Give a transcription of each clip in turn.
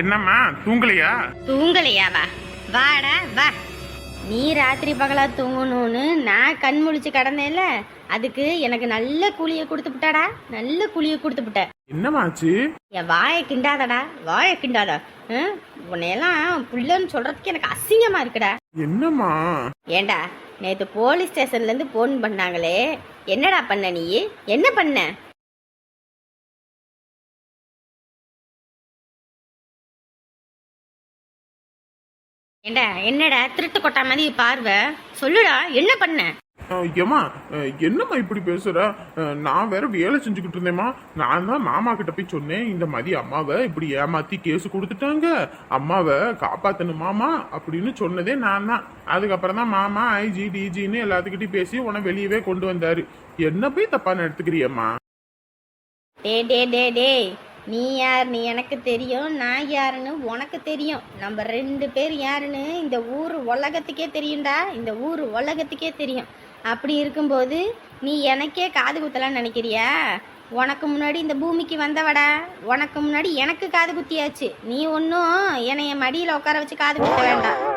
என்னம்மா தூங்கலையா? தூங்கலையாவா? வாடா வா. நீ ராத்திரி பகலா தூங்கணும்னு நான் கண் முழிச்சு கிடந்தேன்ல அதுக்கு எனக்கு நல்ல கூலியை கொடுத்து விட்டாடா? நல்ல கூலியை கொடுத்து விட்ட என்னமாச்சு? என் வாயை கிண்டாதடா வாயை கிண்டாதா? உன்னையெல்லாம் புள்ளன்னு சொல்றதுக்கு எனக்கு அசிங்கமா இருக்குடா. என்னம்மா? ஏண்டா நேத்து போலீஸ் ஸ்டேஷன்ல இருந்து போன் பண்ணாங்களே என்னடா பண்ண நீ? என்ன பண்ண? ஏண்டா என்னடா திருட்டு கொட்டா மாதிரி பார்வை? சொல்லுடா என்ன பண்ண? அஹ், என்னம்மா இப்படி பேசுற? நான் வேற வேலை செஞ்சுக்கிட்டு இருந்தேம்மா. நான் தான் மாமா கிட்ட போய் சொன்னேன் இந்த மாதிரி அம்மாவை இப்படி ஏமாத்தி கேஸ் கொடுத்துட்டாங்க. அம்மாவை காப்பாத்தணுமாமா அப்படின்னு சொன்னதே நான் தான். அதுக்கப்புறம் தான் மாமா ஐஜி டிஜின்னு எல்லாத்துக்கிட்டையும் பேசி உன்னை வெளியவே கொண்டு வந்தாரு. என்ன போய் தப்பா எடுத்துக்கிறியம்மா டே டே டே டே நீ யார்? நீ எனக்கு தெரியும் நான் யாருன்னு உனக்கு தெரியும். நம்ம ரெண்டு பேர் யாருன்னு இந்த ஊர் உலகத்துக்கே தெரியும்டா. இந்த ஊர் உலகத்துக்கே தெரியும். அப்படி இருக்கும்போது நீ எனக்கே காது குத்தலான்னு நினைக்கிறியா? உனக்கு முன்னாடி இந்த பூமிக்கு வந்தவடா. உனக்கு முன்னாடி எனக்கு காது குத்தியாச்சு. நீ ஒன்றும் என்னைய மடியில் உட்கார வச்சு காது குத்த வேண்டாம்.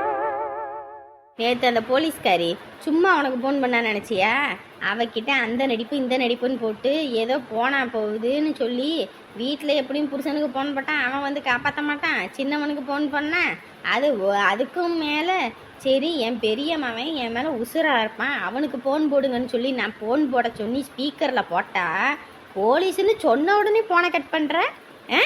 நேற்று அந்த போலீஸ்காரி சும்மா உனக்கு ஃபோன் பண்ணா நினச்சியா? அவகிட்ட அந்த நடிப்பு இந்த நடிப்புன்னு போட்டு ஏதோ போனா போகுதுன்னு சொல்லி வீட்டில் எப்படியும் புருஷனுக்கு ஃபோன் போட்டான் அவன் வந்து காப்பாற்ற மாட்டான். சின்னவனுக்கு ஃபோன் பண்ணான் அது ஒ- அதுக்கும் மேலே சரி என் பெரிய மவன் என் மேலே உசுராக இருப்பான். அவனுக்கு ஃபோன் போடுங்கன்னு சொல்லி நான் ஃபோன் போட சொல்லி ஸ்பீக்கரில் போட்டா போலீஸ்னு சொன்ன உடனே ஃபோனை கட் பண்ணுறேன் ஆ?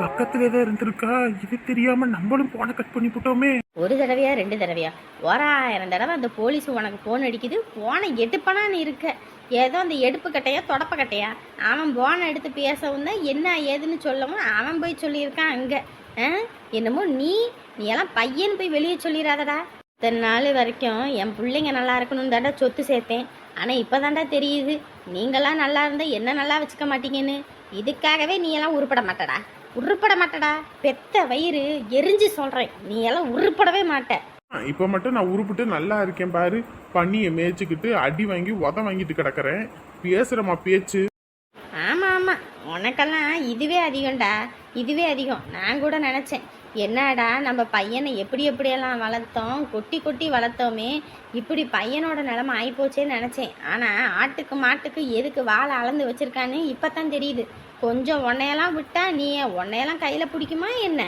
பக்கத்துல ஏதோ இருந்திருக்கா? இது தெரியாம நம்மளும் போன கட் பண்ணி போட்டோமே. ஒரு தடவையா ரெண்டு தடவையா? ஓராயிரம் தடவை அந்த போலீஸ் உனக்கு ஃபோன் அடிக்குது. போனை எடுப்பனான்னு இருக்க. ஏதோ அந்த எடுப்பு கட்டையா தொடப்ப கட்டையா? அவன் போனை எடுத்து பேசவும் தான் என்ன ஏதுன்னு சொல்லவும் அவன் போய் சொல்லியிருக்கான் அங்கே. என்னமோ நீ நீ எல்லாம் பையன் போய் வெளியே சொல்லிடாதடா இத்தனை நாள் வரைக்கும் என் பிள்ளைங்க நல்லா இருக்கணும்னு தாண்டா சொத்து சேர்த்தேன். ஆனால் இப்போ தாண்டா தெரியுது. நீங்களாம் நல்லா இருந்தால் என்ன நல்லா வச்சுக்க மாட்டீங்கன்னு. இதுக்காகவே நீ எல்லாம் உருப்பட மாட்டடா. உருப்பட மாட்டடா பெத்த வயிறு எரிஞ்சு சொல்கிறேன் நீ எல்லாம் உருப்படவே மாட்ட. இப்ப மட்டும் நான் உருப்பிட்டு நல்லா இருக்கேன் பாரு. பண்ணியை மேய்ச்சிக்கிட்டு அடி வாங்கி உத வாங்கிட்டு கிடக்குறேன். பேசுறமா பேச்சு. ஆமாம் ஆமாம் உனக்கெல்லாம் இதுவே அதிகம்டா. இதுவே அதிகம். நான் கூட நினச்சேன். என்னடா நம்ம பையனை எப்படி எப்படியெல்லாம் வளர்த்தோம்? கொட்டி கொட்டி வளர்த்தோமே. இப்படி பையனோட நிலமை ஆயிப்போச்சேன்னு நினச்சேன். ஆனால் ஆட்டுக்கு மாட்டுக்கு எதுக்கு வாழை அளந்து வச்சிருக்கான்னு இப்போ தான் தெரியுது. கொஞ்சம் உன்னையெல்லாம் விட்டா நீ உன்னையெல்லாம் கையில் பிடிக்குமா என்ன?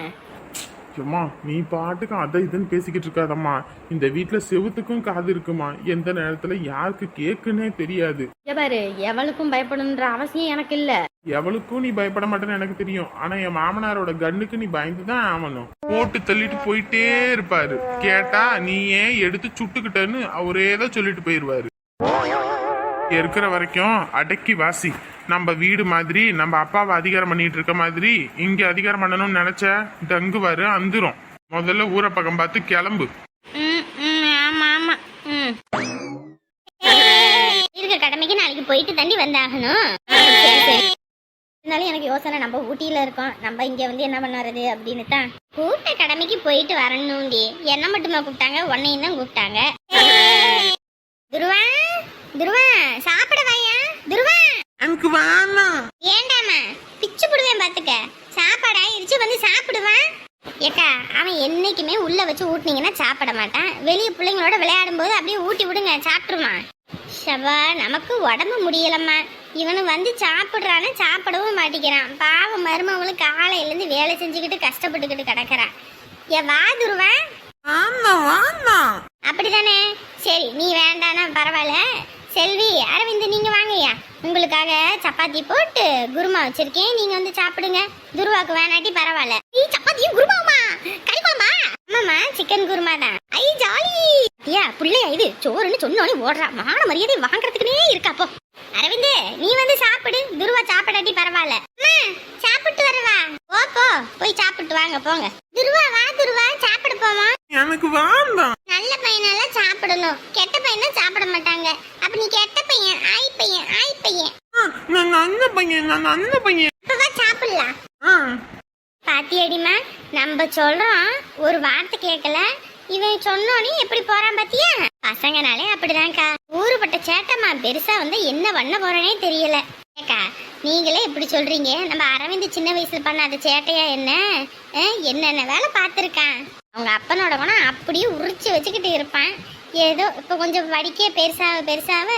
அம்மா நீ பாட்டுக்கும் அதை இதுன்னு பேசிக்கிட்டு இருக்காதம்மா. இந்த வீட்டுல செவுத்துக்கும் காது இருக்குமா? எந்த நேரத்துல யாருக்கு கேக்குன்னே தெரியாது. பாரு எவளுக்கும் பயப்படணுன்ற அவசியம் எனக்கு இல்லை. எவளுக்கும் நீ பயப்பட மாட்டேன்னு எனக்கு தெரியும். ஆனா என் மாமனாரோட கண்ணுக்கு நீ பயந்து தான் ஆகணும் போட்டு தள்ளிட்டு போயிட்டே இருப்பாரு. கேட்டா நீ ஏன் எடுத்து சுட்டுக்கிட்டேன்னு அவரே தான் சொல்லிட்டு போயிருவாரு. இருக்கிற வரைக்கும் அடக்கி வாசி. நம்ம வீடு மாதிரி நம்ம அப்பாவை அதிகாரம் பண்ணிட்டு இருக்க மாதிரி இங்க அதிகாரம் பண்ணணும்னு நினைச்ச டங்குவாரு அந்துரும். முதல்ல ஊரை பக்கம் பார்த்து கிளம்பு. ம் ம் ஆமாம் ஆமாம் ம். இருக்க கடமைக்கு நாளைக்கு போயிட்டு தண்டி வந்தாகணும். இருந்தாலும் எனக்கு யோசனை நம்ம ஊட்டியில இருக்கோம். நம்ம இங்க வந்து என்ன பண்ணறது அப்படின்னு தான் கூப்பிட்ட கடமைக்கு போயிட்டு வரணும்டி. என்ன மட்டுமா கூப்பிட்டாங்க? உன்னையும் தான் கூப்பிட்டாங்க. துருவா துருவா சாப்பிட வாயா? துருவா. எனக்கு வேணாம் ஏண்டாமா பிச்சு புடுவேன் பாத்துக்க. சாப்பாடு ஆயிருச்சு வந்து சாப்பிடுவான் ஏக்கா அவன் என்னைக்குமே உள்ள வச்சு ஊட்டினீங்கன்னா சாப்பிட மாட்டான். வெளியே பிள்ளைங்களோட விளையாடும் போது அப்படியே ஊட்டி விடுங்க சாப்பிட்டுருவான். ஷபா நமக்கு உடம்பு முடியலம்மா. இவனு வந்து சாப்பிட்றான்னு சாப்பிடவும் மாட்டேங்கிறான். பாவம் மருமவளும் காலையிலேருந்து வேலை செஞ்சுக்கிட்டு கஷ்டப்பட்டுக்கிட்டு கிடக்குறான். ஏ வா துருவா. அப்படிதானே? சரி நீ வேண்டானா பரவாயில்ல. செல்வி அரவிந்த் நீங்க வாங்கய்யா. உங்களுக்காக சப்பாத்தி போட்டு குருமா வச்சிருக்கேன். நீங்க வந்து சாப்பிடுங்க. துருவாக்கு வேணாட்டி பரவாயில்ல. நீ சப்பாத்தியும் குருமாமா ஆமாமா சிக்கன் குருமா தான். ஐ ஜாலி ஐயா புள்ளையா இது சோறுன்னு சொன்னோனே ஓடுறா. மான மரியாதை வாங்குறதுக்குனே இருக்கா அப்போ அரவிந்த் நீ வந்து சாப்பிடு. துருவா சாப்பிடாட்டி பரவாயில்ல. சாப்பிட்டு வரவா? போ போ. போய் சாப்பிட்டு வாங்க போங்க. துருவா வா துருவா சாப்பிட போமா? எனக்கு வேண்டாம். நல்ல பையனெல்லாம் சாப்பிடணும். கெட்ட பையனா சாப்பிட மாட்டாங்க. அப்ப நீ கெட்ட பையன் ஆய் பையன் ஆய் பையன். நான் நல்ல பையன் நான் நல்ல பையன். அப்பவா சாப்பிடலாம். ஆ. பாத்தியடிமா நம்ம சொல்றோம் ஒரு வார்த்தை கேட்கல. இவன் சொன்னோனே எப்படி போறான் பாத்தியா? பசங்கனாலே அப்படிதான்க்கா. ஊருப்பட்ட சேட்டம்மா பெருசா வந்து என்ன பண்ண போறேனே தெரியல. ஏக்கா நீங்களே இப்படி சொல்றீங்க. நம்ம அரவிந்த் சின்ன வயசுல பண்ணாத சேட்டையா என்ன? என்னென்ன வேலை பார்த்துருக்கான்? அவங்க அப்பனோட குணம் அப்படியே உரிச்சு வச்சுக்கிட்டு இருப்பான். ஏதோ இப்போ கொஞ்சம் வடிக்க பெருசாக பெருசாக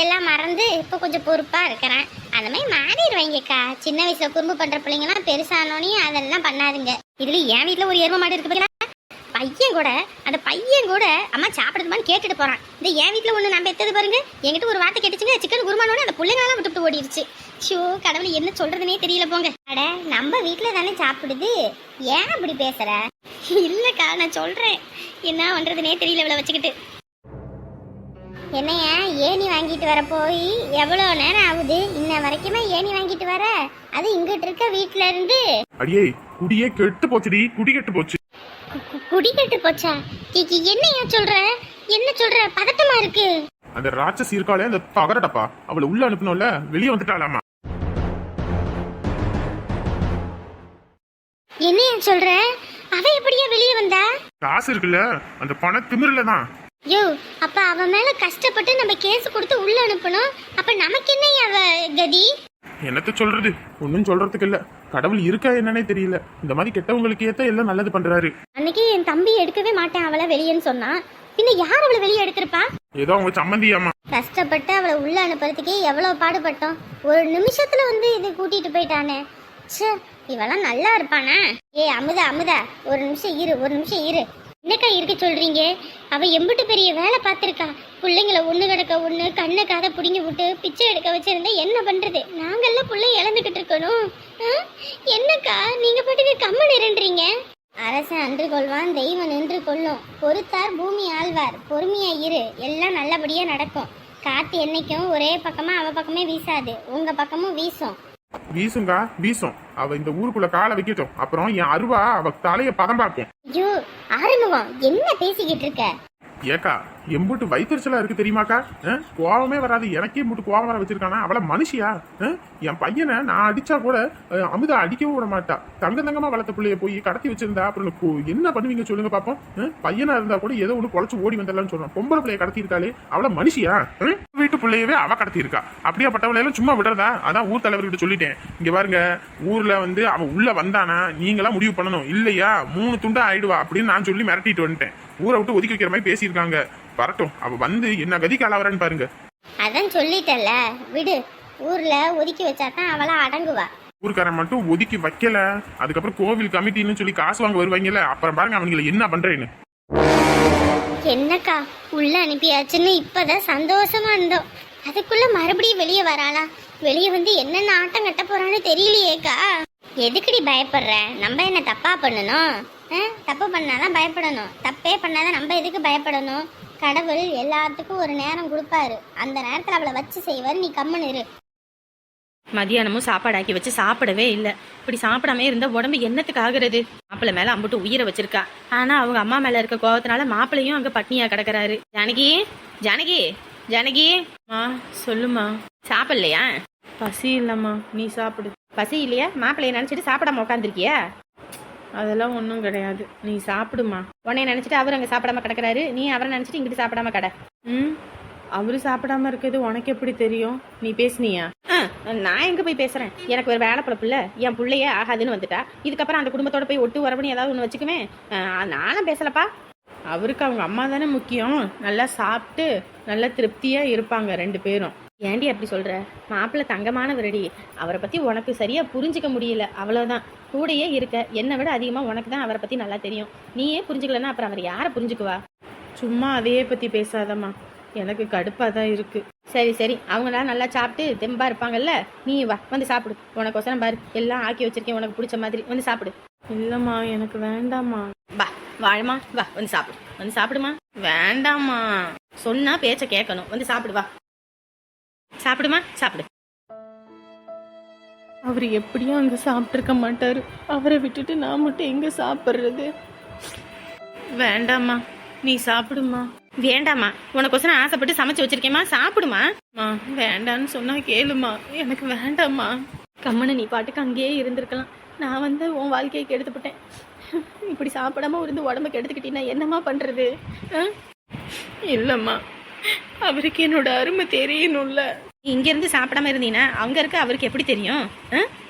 எல்லாம் மறந்து இப்போ கொஞ்சம் பொறுப்பாக இருக்கிறேன். அந்த மாதிரி மாறிடுவாங்கக்கா. சின்ன வயசில் குறும்பு பண்ணுற பிள்ளைங்கலாம் பெருசானோனே அதெல்லாம் பண்ணாதுங்க. இதில் என் வீட்டில் ஒரு எரும மாடு இருக்கு பாத்தீங்களா? பையன் கூட அந்த பையன் கூட அம்மா சாப்பிடுதுமான்னு கேட்டுட்டு போகிறான் இந்த என் வீட்டில் ஒன்று நம்ம எத்தது பாருங்க. என்கிட்ட ஒரு வார்த்தை கேட்டுச்சுங்க. சிக்கன் குருமானோட அந்த பிள்ளைங்களாம் விட்டுட்டு ஓடிடுச்சு ஷோ கடவுள் என்ன சொல்கிறதுனே தெரியல போங்க. அட நம்ம வீட்டில் தானே சாப்பிடுது. ஏன் அப்படி பேசுகிற இல்லைக்கா நான் சொல்கிறேன் என்ன பண்ணுறதுனே தெரியல இவ்வளோ வச்சுக்கிட்டு. என்னையா ஏணி வாங்கிட்டு வர போய் எவ்வளோ நேரம் ஆகுது? இன்ன வரைக்குமே ஏணி வாங்கிட்டு வர? அது இங்கிட்டு இருக்க வீட்ல இருந்து? அடியே குடியே கெட்டு போச்சுடி குடி கெட்டு போச்சு. குடி கெட்டு போச்சா? கி- கி- என்னய்யா சொல்ற? என்ன சொல்ற? பதட்டமா இருக்கு. அந்த ராட்சசி இருக்காளே அந்த தகரடப்பா. அவளை உள்ள அனுப்பணும்ல வெளியே வந்துட்டாளாமா. என்னையா சொல்ற? அவ எப்படியா வெளியே வந்தா? காசு இருக்குல்ல அந்த பண திமிரில தான் யோ அப்ப அவ மேல கஷ்டப்பட்டு நம்ம கேஸ் கொடுத்து உள்ள அனுப்பணும். அப்ப நமக்கு என்னய்யா அவ கதி? என்னத்த சொல்றது? ஒன்னும் சொல்றதுக்கு இல்ல. கடவுள் இருக்கா என்னன்னே தெரியல. இந்த மாதிரி கெட்டவங்களுக்கு ஏத்த எல்லாம் நல்லது பண்றாரு. அன்னைக்கு என் தம்பி எடுக்கவே மாட்டேன் அவளை வெளியேன்னு சொன்னா. பின்ன யார் அவளை வெளியே எடுத்திருப்பா? ஏதோ அவங்க சம்மந்தியாமா? கஷ்டப்பட்டு அவளை உள்ள அனுப்புறதுக்கே எவ்வளவு பாடுபட்டோம். ஒரு நிமிஷத்துல வந்து இது கூட்டிட்டு போயிட்டானே. ச்சே இவெல்லாம் நல்லா இருப்பானா? ஏ அமுதா அமுதா ஒரு நிமிஷம் இரு ஒரு நிமிஷம் இரு. என்னக்கா இருக்க சொல்றீங்க? அவள் எம்பிட்டு பெரிய வேலை பார்த்துருக்கா. பிள்ளைங்கள ஒன்று கிடக்க ஒன்று கண்ணை காதை பிடிங்கி விட்டு பிச்சை எடுக்க வச்சுருந்தா என்ன பண்ணுறது நாங்கள்லாம் பிள்ளை இழந்துகிட்டு இருக்கணும். என்னக்கா நீங்கள் பாட்டுக்கு கம்மன் இருன்றீங்க? அரசன் அன்று கொள்வான் தெய்வம் நின்று கொள்ளும். பொறுத்தார் பூமி ஆழ்வார். பொறுமையா இரு. எல்லாம் நல்லபடியாக நடக்கும். காற்று என்றைக்கும் ஒரே பக்கமாக அவ பக்கமே வீசாது. உங்கள் பக்கமும் வீசும். வீசுங்கா வீசும். அவ இந்த ஊருக்குள்ள காலை வைக்கட்டும். அப்புறம் என் அருவா அவ தலைய பதம் பார்க்கும். ஐயோ ஆறுமுகம் என்ன பேசிக்கிட்டு இருக்க? ஏக்கா எம்புட்டு வயிற்றுச்சலா இருக்கு தெரியுமாக்கா? கோவமே வராது. எனக்கே முட்டு கோவம் வர வச்சிருக்கானா? அவள மனுஷியா? என் பையனை நான் அடிச்சா கூட அமுதா அடிக்கவும் விட மாட்டா. தங்க தங்கமா வளர்த்த பிள்ளைய போய் கடத்தி வச்சிருந்தா அப்புறம் என்ன பண்ணுவீங்க சொல்லுங்க பாப்போம்? பையனா இருந்தா கூட ஏதோ ஒண்ணு பொழைச்சு ஓடி வந்தலாம்னு சொல்றான் பொம்பளை பிள்ளைய கடத்தி இருக்காளே அவள மனுஷியா? வீட்டு பிள்ளையவே அவ கடத்தி இருக்கா அப்படியாப்பட்டவளை எல்லாம் சும்மா விடுறதா? அதான் ஊர் தலைவர்கிட்ட சொல்லிட்டேன். இங்க பாருங்க ஊர்ல வந்து அவ உள்ள வந்தானா நீங்களா முடிவு பண்ணணும். இல்லையா மூணு துண்டா ஆயிடுவா அப்படின்னு நான் சொல்லி மிரட்டிட்டு வந்துட்டேன். ஊரை விட்டு ஒதுக்கி வைக்கிற மாதிரி பேசியிருக்காங்க. வரட்டும் அவ வந்து என்ன கதிக்கு ஆளாவறான்னு பாருங்க. அதான் சொல்லிட்டல விடு ஊர்ல ஒதுக்கி வச்சாதான் அவளா அடங்குவா. ஊர்க்காரன் மட்டும் ஒதுக்கி வைக்கல. அதுக்கப்புறம் கோவில் கமிட்டின்னு சொல்லி காசு வாங்க வருவாங்கல்ல. அப்புறம் பாருங்க அவங்களை என்ன பண்றேன்னு. என்னக்கா உள்ள அனுப்பியாச்சுன்னு இப்பதான் சந்தோஷமா இருந்தோம். அதுக்குள்ள மறுபடியும் வெளியே வராளா? வெளியே வந்து என்னென்ன ஆட்டம் கட்ட போறான்னு தெரியலையேக்கா. எதுக்குடி பயப்படுற? நம்ம என்ன தப்பா பண்ணணும்? ஆ? தப்பு பண்ணாதான் பயப்படணும். தப்பே பண்ணாதான் நம்ம எதுக்கு பயப்படணும்? கடவுள் எல்லாத்துக்கும் ஒரு நேரம் கொடுப்பாரு. அந்த நேரத்தில் அவளை வச்சு செய்வாரு. நீ கம்முன்னு இரு. மதியானமும் சாப்பாடு ஆக்கி வச்சு சாப்பிடவே இல்லை. இப்படி சாப்பிடாம இருந்த உடம்பு என்னத்துக்கு ஆகுறது? மாப்பிள்ளை மேல அம்புட்டு உயிரை வச்சிருக்கா. ஆனா அவங்க அம்மா மேல இருக்க கோவத்தினால மாப்பிள்ளையும் அங்க பட்னியா கிடக்குறாரு. ஜானகி ஜானகி ஜானகி. மா சொல்லுமா. சாப்பிடலையா? பசி இல்லம்மா. நீ சாப்பிடு. பசி இல்லையா? மாப்பிள்ளைய நினைச்சிட்டு சாப்பிடாம உட்காந்துருக்கியா அதெல்லாம் ஒன்றும் கிடையாது. நீ சாப்பிடுமா. உன்னைய நினைச்சிட்டு அவர் அங்க சாப்பிடாம கிடக்குறாரு. நீ அவரை நினைச்சிட்டு இங்கிட்டு சாப்பிடாம கடை. ம்? அவரு சாப்பிடாம இருக்கிறது உனக்கு எப்படி தெரியும்? நீ பேசுனியா? நான் எங்க போய் பேசுறேன்? எனக்கு ஒரு வேலை இல்ல என் பிள்ளையே ஆகாதுன்னு வந்துட்டா. இதுக்கப்புறம் அந்த குடும்பத்தோட போய் ஒட்டு வரவனு ஏதாவது ஒன்று வச்சுக்குவேன். நானும் பேசலப்பா. அவருக்கு அவங்க அம்மா தானே முக்கியம். நல்லா சாப்பிட்டு நல்லா திருப்தியா இருப்பாங்க ரெண்டு பேரும். ஏண்டி அப்படி சொல்ற? மாப்பிள்ளை தங்கமானவரடி. அவரை பத்தி உனக்கு சரியா புரிஞ்சுக்க முடியல. அவ்வளவுதான். கூடயே இருக்க. என்னை விட அதிகமா உனக்கு தான் அவரை பத்தி நல்லா தெரியும். நீயே புரிஞ்சுக்கலன்னா அப்புறம் அவர் யாரை புரிஞ்சுக்குவா? சும்மா அதையே பத்தி பேசாதம்மா. எனக்கு கடுப்பா தான் இருக்கு. சரி சரி. அவங்களாம் நல்லா சாப்பிட்டு தெம்பா இருப்பாங்கல்ல? நீ வா வந்து சாப்பிடு. உனக்கு ஒசரம் பாரு. எல்லாம் ஆக்கி வச்சிருக்கேன். உனக்கு பிடிச்ச மாதிரி. வந்து சாப்பிடு. இல்லம்மா எனக்கு வேண்டாம்மா. வா வாழமா வா வந்து சாப்பிடு. வந்து சாப்பிடுமா? வேண்டாம்மா. சொன்னா பேச்ச கேட்கணும். வந்து சாப்பிடு வா. சாப்பிடுமா? சாப்பிடு. அவர் எப்படியும் அங்கே சாப்பிட்ருக்க மாட்டாரு. அவரை விட்டுட்டு நான் மட்டும் எங்கே சாப்பிட்றது? வேண்டாம்மா. நீ சாப்பிடுமா. வேண்டாம்மா. உனக்கொசரம் ஆசைப்பட்டு சமைச்சு வச்சிருக்கேம்மா. சாப்பிடுமா? வேண்டான்னு சொன்னா கேளுமா. எனக்கு வேண்டாம்மா. கம்மனு நீ பாட்டுக்கு அங்கேயே இருந்திருக்கலாம். நான் வந்து உன் வாழ்க்கையை கெடுத்துப்பட்டேன் இப்படி சாப்பிடாம இருந்து உடம்ப கெடுத்துக்கிட்டீங்கன்னா என்னம்மா பண்றது? ஆ? இல்லைம்மா. அவருக்கு என்னோட அருமை தெரியணும்ல. இங்கேருந்து சாப்பிடாம இருந்தீங்கன்னா அங்கே இருக்க அவருக்கு எப்படி தெரியும்?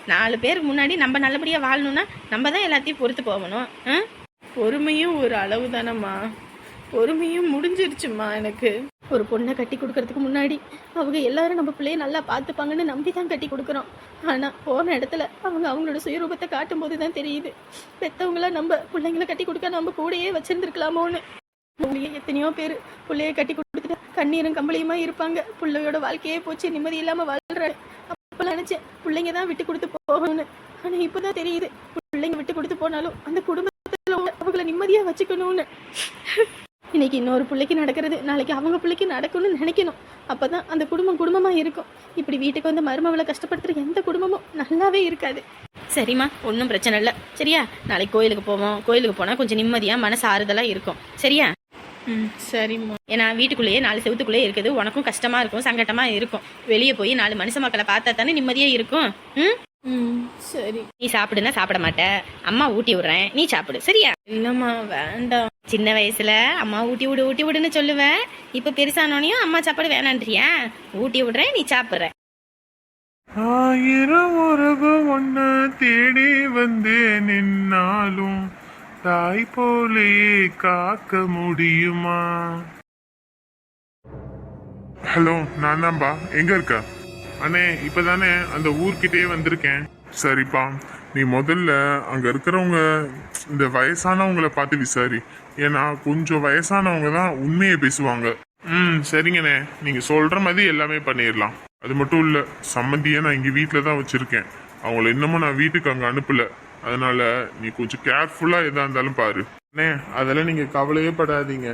நாலு பேருக்கு முன்னாடி நம்ம நல்லபடியாக வாழணும்னா நம்ம தான் எல்லாத்தையும் பொறுத்து போகணும். ஆ? பொறுமையும் ஒரு அளவு தானம்மா. பொறுமையும் முடிஞ்சிருச்சுமா எனக்கு. ஒரு பொண்ணை கட்டி கொடுக்கறதுக்கு முன்னாடி அவங்க எல்லாரும் நம்ம பிள்ளைய நல்லா பார்த்துப்பாங்கன்னு நம்பி தான் கட்டி கொடுக்குறோம். ஆனால் போன இடத்துல அவங்க அவங்களோட சுயரூபத்தை காட்டும் போது தான் தெரியுது. பெற்றவங்களாம் நம்ம பிள்ளைங்கள கட்டி கொடுக்க நம்ம கூடயே வச்சிருந்துருக்கலாமோன்னு. அவங்களே எத்தனையோ பேர் பிள்ளைய கட்டி கொடுத்துட்டு கண்ணீரும் கம்பளியுமா இருப்பாங்க. பிள்ளையோட வாழ்க்கையே போச்சு நிம்மதி இல்லாமல் வாழ்கிறாரு அப்போ நினச்சேன் பிள்ளைங்க தான் விட்டு கொடுத்து போகணும்னு. ஆனால் இப்போ தான் தெரியுது பிள்ளைங்க விட்டு கொடுத்து போனாலும் அந்த குடும்பத்தில் அவங்கள நிம்மதியாக வச்சுக்கணும்னு. இன்னைக்கு இன்னொரு பிள்ளைக்கு நடக்கிறது நாளைக்கு அவங்க பிள்ளைக்கு நடக்கணும்னு நினைக்கணும். அப்பதான் அந்த குடும்பம் குடும்பமா இருக்கும். இப்படி வீட்டுக்கு வந்து மருமவளை கஷ்டப்படுத்துற எந்த குடும்பமும் நல்லாவே இருக்காது. சரிம்மா ஒன்றும் பிரச்சனை இல்லை. சரியா? நாளைக்கு கோயிலுக்கு போவோம். கோயிலுக்கு போனால் கொஞ்சம் நிம்மதியாக மனசு ஆறுதலாக இருக்கும். சரியா? ம் சரிம்மா. ஏன்னா வீட்டுக்குள்ளேயே நாலு செவத்துக்குள்ளேயே இருக்குது. உனக்கும் கஷ்டமாக இருக்கும் சங்கட்டமாக இருக்கும். வெளியே போய் நாலு மனுஷ மக்களை பார்த்தா தானே நிம்மதியாக இருக்கும். ம்? ம் சரி. நீ சாப்பிடுனா சாப்பிட மாட்ட. அம்மா ஊட்டி விடுறேன். நீ சாப்பிடு. சரியா? இல்லம்மா வேண்டாம். சின்ன வயசுல அம்மா ஊட்டி விடு ஊட்டி விடுன்னு சொல்லுவேன் இப்போ பெருசானோனையும் அம்மா சாப்பாடு வேணான்றியா? ஊட்டி விடுறேன் நீ சாப்பிட்ற. ஆயிரம் உறவு ஒன்ன தேடி வந்து நின்னாலும் தாய் போலே காக்க முடியுமா? ஹலோ நான் தான்பா எங்க இருக்க? அண்ணே இப்போ தானே அந்த ஊர்கிட்டயே வந்திருக்கேன். சரிப்பா நீ முதல்ல அங்கே இருக்கிறவங்க இந்த வயசானவங்களை பார்த்து விசாரி ஏன்னா கொஞ்சம் வயசானவங்க தான் உண்மையை பேசுவாங்க. ம் சரிங்கண்ணே. நீங்கள் சொல்கிற மாதிரி எல்லாமே பண்ணிடலாம் அது மட்டும் இல்லை சம்மந்தியை நான் இங்கே வீட்டில் தான் வச்சுருக்கேன். அவங்கள இன்னமும் நான் வீட்டுக்கு அங்கே அனுப்பல. அதனால நீ கொஞ்சம் கேர்ஃபுல்லாக எதாக இருந்தாலும் பாரு. அண்ணே அதெல்லாம் நீங்கள் கவலையே படாதீங்க.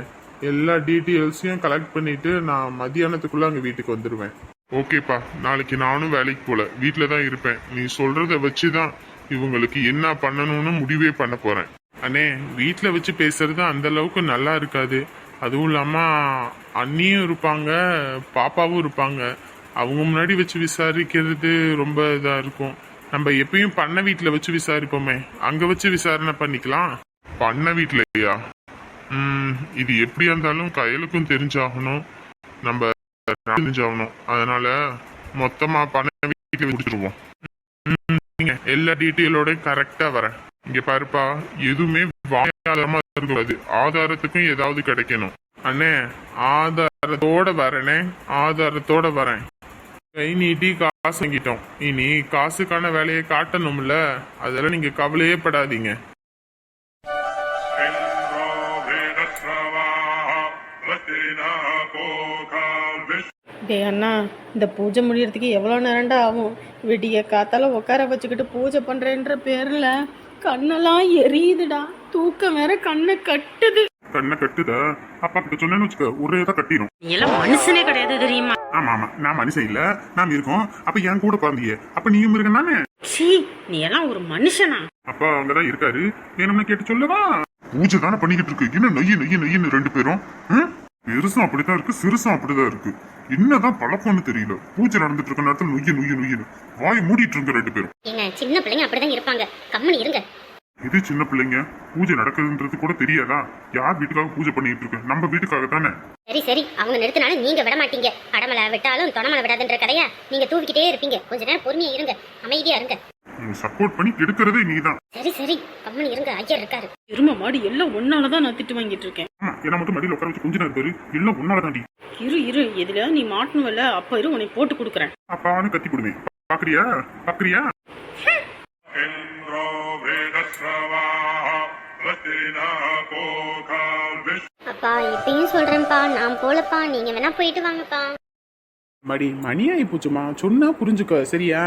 எல்லா டீட்டெயில்ஸையும் கலெக்ட் பண்ணிவிட்டு நான் மதியானத்துக்குள்ளே அங்கே வீட்டுக்கு வந்துடுவேன் ஓகேப்பா நாளைக்கு நானும் வேலைக்கு போல. வீட்டில் தான் இருப்பேன். நீ சொல்றத வச்சு தான் இவங்களுக்கு என்ன பண்ணணும்னு முடிவே பண்ண போறேன். அண்ணே வீட்டில் வச்சு பேசுறது அந்த அளவுக்கு நல்லா இருக்காது. அதுவும் இல்லாம அண்ணியும் இருப்பாங்க பாப்பாவும் இருப்பாங்க. அவங்க முன்னாடி வச்சு விசாரிக்கிறது ரொம்ப இதாக இருக்கும். நம்ம எப்பயும் பண்ண வீட்டில் வச்சு விசாரிப்போமே. அங்க வச்சு விசாரணை பண்ணிக்கலாம். பண்ண வீட்லயா? ம் இது எப்படியா இருந்தாலும் கையலுக்கும் தெரிஞ்சாகணும். நம்ம தெரிஞ்சாகணும் அதனால மொத்தமா பண்ண வீட்டில் முடிச்சிருவோம். எல்லா டீட்டெயிலோட கரெக்டா வரேன். இங்க பாருப்பா எதுவுமே வாயாதாரமா இருக்கக்கூடாது. ஆதாரத்துக்கும் ஏதாவது கிடைக்கணும். அண்ணே ஆதாரத்தோட வரேனே. ஆதாரத்தோட வரேன். கை நீட்டி காசு வாங்கிட்டோம். இனி காசுக்கான வேலையை காட்டணும்ல. அதெல்லாம் நீங்க கவலையே படாதீங்க. டே அண்ணா இந்த பூஜை முடியறதுக்கு எவ்வளோ நேரம்டா ஆகும்? விடிய காத்தால உட்கார வச்சுக்கிட்டு பூஜை பண்றேன்ற பேர்ல கண்ணெல்லாம் எரியுதுடா. தூக்கம் வேற கண்ணை கட்டுது. கண்ணை கட்டுத? அப்பா கிட்ட சொன்னேன்னு வச்சுக்க ஒரே தான் கட்டிடும் நீ எல்லாம் மனுஷனே கிடையாது தெரியுமா? ஆமா ஆமா நான் மனுஷன் இல்ல நாம் இருக்கோம். அப்ப என் கூட பிறந்தீங்க அப்ப நீயும் இருக்க நானே சீ நீ எல்லாம் ஒரு மனுஷனா? அப்பா அங்கதான் இருக்காரு. வேணும்னு கேட்டு சொல்லவா? பூஜை தானே பண்ணிக்கிட்டு இருக்கு. என்ன நொய்யு நொய்யு நொய்யுன்னு ரெண்டு பேரும்? ம்? பெருசும் அப்படித்தான் இருக்கு சிறுசும் அப்படிதான் இருக்கு. என்னதான் பழக்கம்னு தெரியல. பூஜை நடந்துட்டு இருக்க நேரத்துல நொய்யு நொய்யு நொய்யுன்னு வாய் மூடிட்டு இருங்க ரெண்டு பேரும். ஏங்க சின்ன பிள்ளைங்க அப்படிதான் இருப்பாங்க. கம்முனு இருங்க. இது சின்ன பிள்ளைங்க? பூஜை நடக்குதுன்றது கூட தெரியாதா? யார் வீட்டுக்காக பூஜை பண்ணிட்டு இருக்கு? நம்ம வீட்டுக்காக தானே சரி சரி. அவங்க நிறுத்தினாலும் நீங்க விட மாட்டீங்க. அடமலை விட்டாலும் தொணமலை விடாதுன்ற கதையா நீங்க தூக்கிக்கிட்டே இருப்பீங்க. கொஞ்ச நேரம் பொறுமையா இருங்க. அமைதியா இருங்க. சப்போர்ட் பண்ணி கெடுக்கிறதே நீதான். சரி சரி. கம்முனு இருங்க. ஐயர் இருக்காரு. எரும மாடு எல்லாம் ஒன்னால தான் நான் திட்டு வாங்கிட்டு இருக்கேன். ஆமா என்ன மட்டும் மடியில் உட்கார வச்சு கொஞ்ச நேரம் பேரு. எல்லாம் உன்னால தாண்டி இரு இரு. எதுல? நீ மாட்டணும்ல. அப்ப இரு உனக்கு போட்டு கொடுக்குறேன். அப்பான்னு கத்தி கொடுவேன் பாக்குறியா? பாக்குறியா? அப்பா இப்பயும் சொல்றேன்ப்பா. நான் போலப்பா. நீங்க வேணா போயிட்டு வாங்கப்பா. மடி மணி ஆகி போச்சுமா? சொன்னா புரிஞ்சுக்கோ சரியா?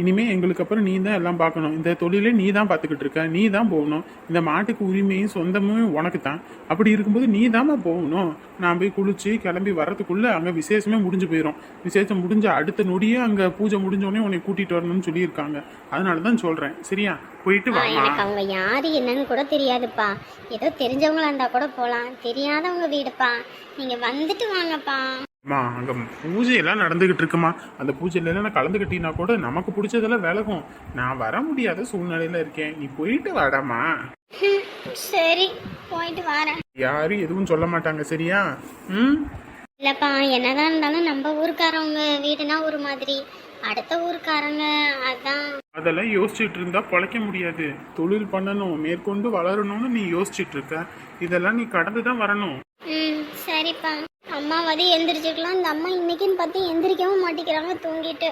இனிமே எங்களுக்கு அப்புறம் நீ தான் எல்லாம் பார்க்கணும். இந்த தொழிலே நீ தான் பார்த்துக்கிட்டு இருக்க. நீ தான் போகணும். இந்த மாட்டுக்கு உரிமையும் சொந்தமும் உனக்கு தான். அப்படி இருக்கும்போது நீ தாம்மா போகணும். நான் போய் குளிச்சு கிளம்பி வர்றதுக்குள்ள அங்கே விசேஷமே முடிஞ்சு போயிடும் விசேஷம் முடிஞ்ச அடுத்த நொடியே அங்கே பூஜை முடிஞ்சோடனே உன்னை கூட்டிட்டு வரணும்னு சொல்லியிருக்காங்க. அதனால தான் சொல்றேன். சரியா? போயிட்டு வாமா எனக்கு அவங்க யாரு என்னன்னு கூட தெரியாதுப்பா. ஏதோ தெரிஞ்சவங்களா இருந்தா கூட போலாம். தெரியாதவங்க வீடுப்பா. நீங்க வந்துட்டு வாங்கப்பா. அம்மா அங்க பூஜையெல்லாம் நடந்துகிட்டு இருக்குமா? அந்த பூஜையில எல்லாம் நான் கலந்துக்கிட்டீங்கன்னா கூட நமக்கு பிடிச்சதெல்லாம் விலகும். நான் வர முடியாத சூழ்நிலையில இருக்கேன். நீ போயிட்டு வாடாமா. சரி போயிட்டு வரேன். யாரும் எதுவும் சொல்ல மாட்டாங்க சரியா? ம்? இல்லப்பா என்னதான் இருந்தாலும் நம்ம ஊருக்காரவங்க வீடுனா ஒரு மாதிரி. அடுத்த ஊருக்காரங்க அதான். அதெல்லாம் யோசிச்சுட்டு இருந்தா பொழைக்க முடியாது. தொழில் பண்ணணும் மேற்கொண்டு வளரணும்னு நீ யோசிச்சுட்டு இருக்க. இதெல்லாம் நீ கடந்து தான் வரணும். ம் சரிப்பா. அம்மாவது எந்திரிச்சுக்கலாம் இந்த அம்மா இன்னைக்குன்னு பார்த்து எந்திரிக்கவும் மாட்டேங்கிறாங்க தூங்கிட்டு.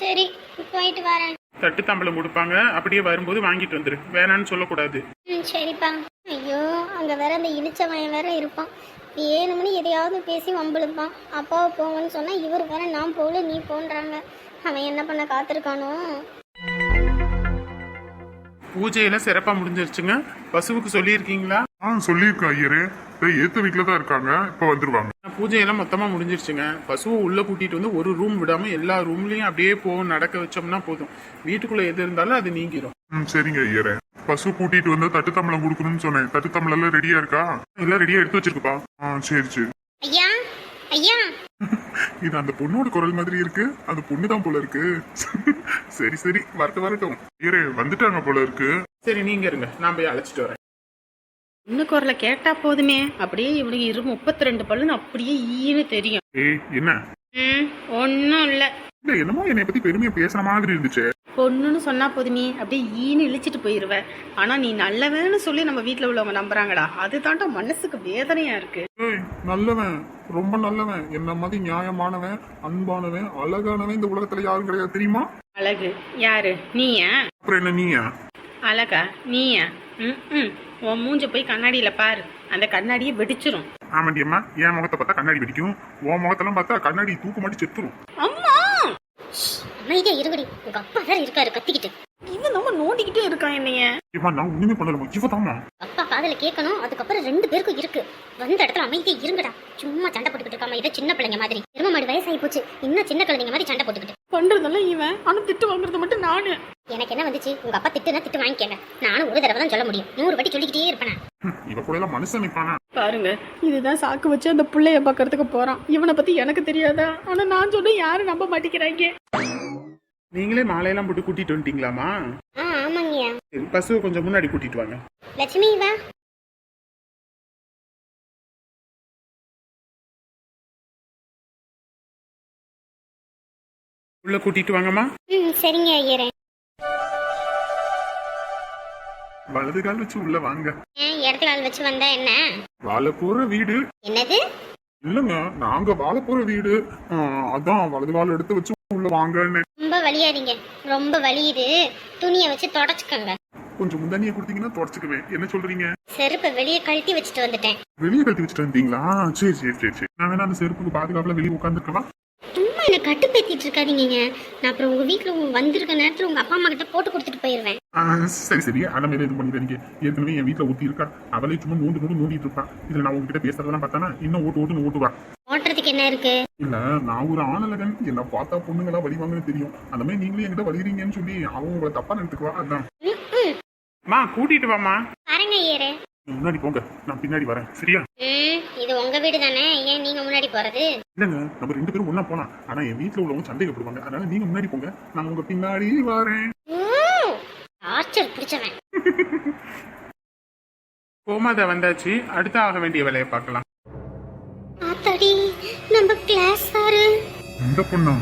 சரி போயிட்டு வரேன். தட்டு தம்பளம் கொடுப்பாங்க. அப்படியே வரும்போது வாங்கிட்டு வந்துரு. வேணான்னு சொல்லக்கூடாது. ம் சரிப்பா. ஐயோ அங்கே வேற அந்த இழிச்சவன் வேற இருப்பான். மணி எதையாவது பேசி வம்பிழுப்பான். அப்பாவை போங்கன்னு சொன்னால் இவர் வேற நான் போகல நீ போன்றாங்க. அவன் என்ன பண்ண காத்திருக்கானோ? பூஜையெல்லாம் சிறப்பா முடிஞ்சிருச்சுங்க. பசுவுக்கு சொல்லியிருக்கீங்களா? ஆ சொல்லியிருக்கேன் ஐயரே. இதோ ஏத்த வீட்டுல தான் இருக்காங்க. இப்ப வந்துருவாங்க. பூஜையெல்லாம் மொத்தமா முடிஞ்சிருச்சுங்க. பசுவை உள்ள கூட்டிட்டு வந்து ஒரு ரூம் விடாம எல்லா ரூம்லயும் அப்படியே போகும் நடக்க வச்சோம்னா போதும். வீட்டுக்குள்ள எது இருந்தாலும் அது நீங்கிரும். ம் சரிங்க ஐயரே. பசு கூட்டிட்டு வந்து தட்டு தம்பளம் கொடுக்கணும்னு சொன்னேன். தட்டு தம்பளம் எல்லாம் ரெடியா இருக்கா? எல்லாம் ரெடியா எடுத்து வச்சிருக்குப்பா. ஆ சரி சரி. ஐயா ஐயா. இது அந்த பொண்ணோட குரல் மாதிரி இருக்கு. அந்த பொண்ணு தான் போல இருக்கு. சரி சரி. வரட்டும் வரட்டும். ஐயரே வந்துட்டாங்க போல இருக்கு. சரி நீங்க இருங்க. நான் போய் அழைச்சிட்டு வரேன். இன்னும் குரலை கேட்டா போதுமே. அப்படியே இவனுக்கு இரு முப்பத்தி ரெண்டு பல்லுன்னு அப்படியே ஈன்னு தெரியும். ஏய் என்ன? ம் ஒன்றும் இல்லை. இல்ல என்னமோ என்னை பத்தி பெருமையா பேசுற மாதிரி இருந்துச்சு. பொண்ணுன்னு சொன்னா போதுமே அப்படியே ஈன்னு இழிச்சிட்டு போயிருவ. ஆனா நீ நல்லவன்னு சொல்லி நம்ம வீட்ல உள்ளவங்க நம்புறாங்கடா. அது தாண்டா மனசுக்கு வேதனையா இருக்கு. ஏய் நல்லவன் ரொம்ப நல்லவன். என்ன மாதிரி நியாயமானவன் அன்பானவன் அழகானவன் இந்த உலகத்துல யாரும் கிடையாது. தெரியுமா? அழகு. யாரு? நீயா? அப்புறம் என்ன நீயா? அழகா? நீயா? ம் ம். உன் மூஞ்ச போய் கண்ணாடியில பாரு. அந்த கண்ணாடியை வெடிச்சிரும். ஆமாண்டி அம்மா என் முகத்தை பார்த்தா கண்ணாடி வெடிக்கும். உன் முகத்தெல்லாம் பார்த்தா கண்ணாடி தூக்கு மாட்டி செத்துரும். அம்மா! அமைதியா இருங்கடி. உங்க அப்பா வேற இருக்காரு கத்திக்கிட்டு. இவன் நம்ம நோண்டிக்கிட்டே இருக்கான் என்னைய. இவன் நான் ஒண்ணுமே பண்ணலமா இவதாமா அப்பா காதுல கேட்கணும். அதுக்கப்புறம் ரெண்டு பேருக்கும் இருக்கு. வந்த இடத்துல அமைதியா இருங்கடா. சும்மா சண்டை போட்டுக்கிட்டு இருக்காம இதை சின்ன பிள்ளைங்க மாதிரி. எரும மாடு வயசாகி போச்சு. இன்னும் சின்ன குழந்தைங்க மாதிரி சண்டை போட்டுக்கிட்டு. பண்றதெல்லாம் இவன். ஆனா திட்டு வாங்குறது மட்டும் நானு. எனக்கு என்ன வந்துச்சு? உங்க அப்பா திட்டுனா திட்டு வாங்கிக்கங்க. நானும் ஒரு தடவை தான் சொல்ல முடியும். நூறு வாட்டி சொல்லிக்கிட்டே இருப்பேன். இவ கூட எல்லாம் மனுஷன் நிப்பானா? பாருங்க இதுதான் சாக்கு வச்சு அந்த புள்ளைய பாக்குறதுக்கு போறான். இவனை பத்தி எனக்கு தெரியாதா? ஆனா நான் சொன்ன யாரும் நம்ப மாட்டேங்கிறாங்க. நீங்களே மாலையெல்லாம் போட்டு கூட்டிட்டு வந்துட்டீங்களாமா ஆ ஆமாங்கய்யா. சரி பசுவை கொஞ்சம் முன்னாடி கூட்டிட்டு வாங்க. லட்சுமி வா. உள்ள கூட்டிட்டு வாங்கம்மா. ம் சரிங்க ஐயரே. வலது கால் வச்சு உள்ள வாங்க. ஏன் இடத்துல ஆள் வச்சு வந்தா என்ன? வாழ போற வீடு. என்னது? இல்லங்க நாங்க வாழ போற வீடு. ஆ, அதான் வலது கால் எடுத்து வச்சு உள்ள வாங்கன்னு. வலியாதீங்க. ரொம்ப வலியுது. துணியை வச்சு தொடச்சுக்கோங்க. கொஞ்சம் முந்தானியை கொடுத்தீங்கன்னா தொடச்சுக்குவேன். என்ன சொல்றீங்க? செருப்பை வெளியே கழட்டி வச்சுட்டு வந்துட்டேன். வெளியே கட்டி வச்சுட்டு வந்தீங்களா? சரி சரி சரி சரி. நான் வேணா அந்த செருப்புக்கு பாதுகாப்புல வெளியே உட்காந்துருக்கலாம் சும்மா என்ன கட்டுப்பேத்திட்டு இருக்காதீங்க நான் அப்புறம் உங்க வீட்டுல வந்திருக்க நேரத்துல உங்க அப்பா அம்மா கிட்ட போட்டு கொடுத்துட்டு போயிருவேன். சரி சரி. அண்ணன் மேல இது பண்ணிடுறீங்க ஏற்கனவே என் வீட்டுல ஊத்தி இருக்கா. அவளே சும்மா நோண்டு நோண்டு நோண்டிட்டு இருப்பா இதுல நான் உங்ககிட்ட பேசுறதெல்லாம் பார்த்தானா? இன்னும் ஓட்டு ஓட்டுன்னு ஓட்டுவா? ஓட்டுறதுக்கு என்ன இருக்கு? இல்ல நான் ஒரு ஆணழகன் என்ன பார்த்தா பொண்ணுங்களா வடிவாங்கன்னு தெரியும். அந்த மாதிரி நீங்களே என்கிட்ட வலிகிறீங்கன்னு சொல்லி அவங்க உங்களை தப்பா நினைத்துக்குவா? அதான். ம், கூட்டிட்டு வாமா பாருங்க நீங்க முன்னாடி போங்க. நான் பின்னாடி வரேன். சரியா? இது உங்க வீடு தானே? ஏன் நீங்க முன்னாடி போறது? இல்லங்க நம்ம ரெண்டு பேரும் ஒண்ணா போலாம். ஆனா என் வீட்டுல உள்ளவங்க சந்தேகப்படுவாங்க. அதனால நீங்க முன்னாடி போங்க. நான் உங்க பின்னாடி வரேன். ஆர்ச்சர் பிடிச்சவன். கோமாதா வந்தாச்சு. அடுத்து ஆக வேண்டிய வேலையை பார்க்கலாம். ஆத்தாடி. நம்ம கிளாஸ் சாரு இந்த பொண்ணா?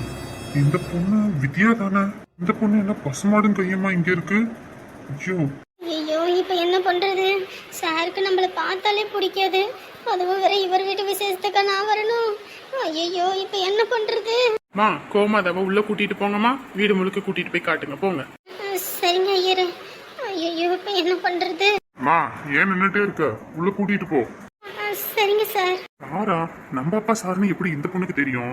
இந்த பொண்ணு வித்யா தானே? இந்த பொண்ணு என்ன பசுமாடும் கையமா இங்க இருக்கு? ஐயோ. ஐயோ இப்ப என்ன பண்றது? சாருக்கு நம்மள பார்த்தாலே பிடிக்காது. அதுவும் வேற இவர் வீட்டு விசேஷத்துக்கா நான் வரணும். ஐயோ இப்ப என்ன பண்றது? மா கோமாதாவை உள்ள கூட்டிட்டு போங்கம்மா. வீடு முழுக்க கூட்டிட்டு போய் காட்டுங்க. போங்க. சரிங்க ஐயரு. ஐயோ இப்ப என்ன பண்றது? மா ஏன் நின்னுட்டே இருக்க? உள்ள கூட்டிட்டு போ. சரிங்க சார். சாரா நம்ம அப்பா சாருன்னு எப்படி இந்த பொண்ணுக்கு தெரியும்?